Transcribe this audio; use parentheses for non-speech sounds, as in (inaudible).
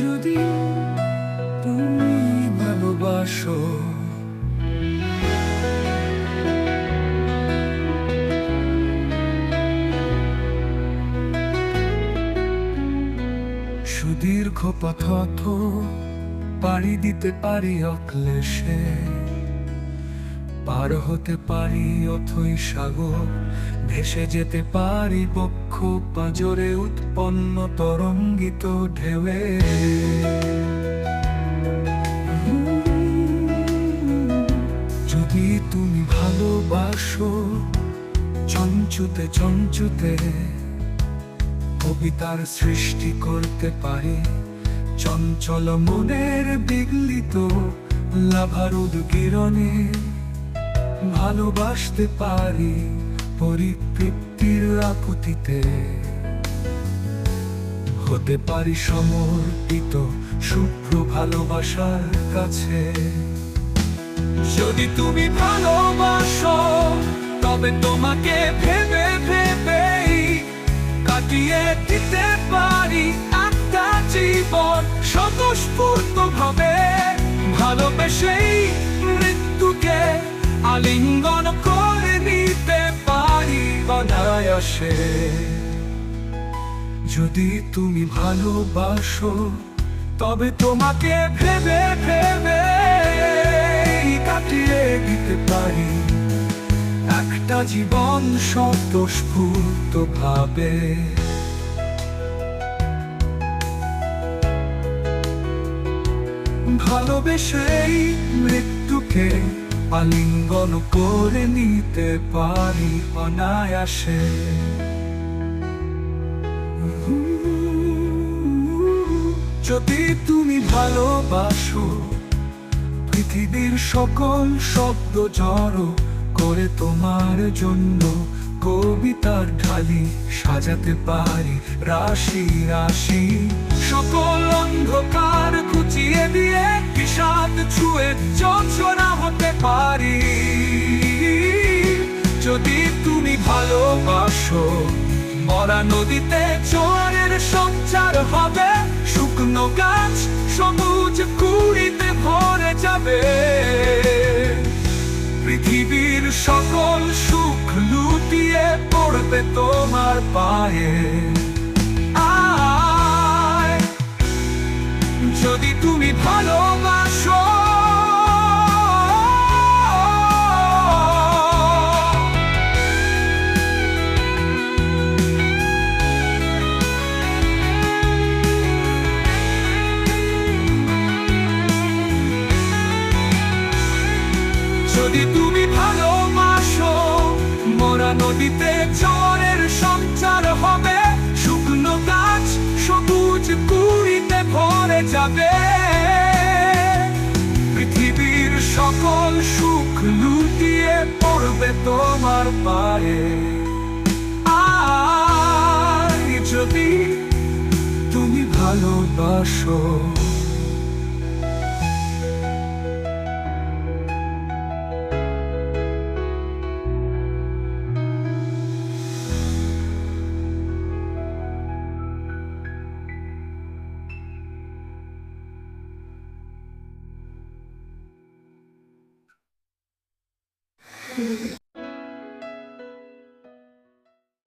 যদি তুমি ভালোবাসো। সুদীর্ঘ পথ পাড়ি দিতে পারি অক্লেশে। পার হতে পারি অথই সাগর। ভেসে যেতে পারি বক্ষ পাজরে উৎপন্ন তরঙ্গিত ঢেউয়ে। যদি তুমি ভালোবাসো চঞ্চুতে চঞ্চুতে, কবিতার সৃষ্টি করতে পারি। চঞ্চল মনের বিগলিত লাভার উদ্গিরণে ভালোবাসতে পারি পরিতৃপ্তির আকুতিতে। হতে পারি সমর্পিত শুভ্র ভালোবাসার কাছে। যদি তুমি ভালোবাসো, তবে তোমাকে ভেবে ভেবেই কাটিয়ে দিতে পারি একটা জীবন স্বতঃস্ফূর্ত ভাবে ভালোবেসেই মৃত্যুকে আলিঙ্গন করে নিতে পারি অনায়াসে। যদি তুমি ভালোবাসো, তবে তোমাকে ভেবে ভেবে কাটিয়ে দিতে পারি। একটা জীবন স্বতঃস্ফূর্ত ভাবে। ভালোবেসেই মৃত্যুকে আলিঙ্গন করে নিতে পারি অনায়াসে। যদি তুমি ভালোবাসো, পৃথিবীর সকল শব্দ জড়ো করে তোমার জন্য কবিতার ঢালি সাজাতে পারি রাশি রাশি। সকল অন্ধকার খুঁচিয়ে দিয়ে বিষাদ ছুঁয়ে চঞ্চনা হতে পারি। যদি তুমি ভালোবাসো, মরা নদীতে জোয়ারের সঞ্চার হবে। শুকনো গাছ সবুজ কুড়িতে ভরে যাবে। পৃথিবীর সকল সুখ লুটিয়ে পড়বে তোমার পায়ে। যদি তুমি ভালোবাসো যদি তুমি ভালোবাসো, মোরা নদীতে ঝড়ের সঞ্চার হবে। শুকনো গাছ সবুজ কুড়িতে ভরে যাবে। পৃথিবীর সকল সুখ লুটিয়ে পড়বে তোমার পায়ে। আয় যদি তুমি ভালোবাসো Mm-hmm. (laughs)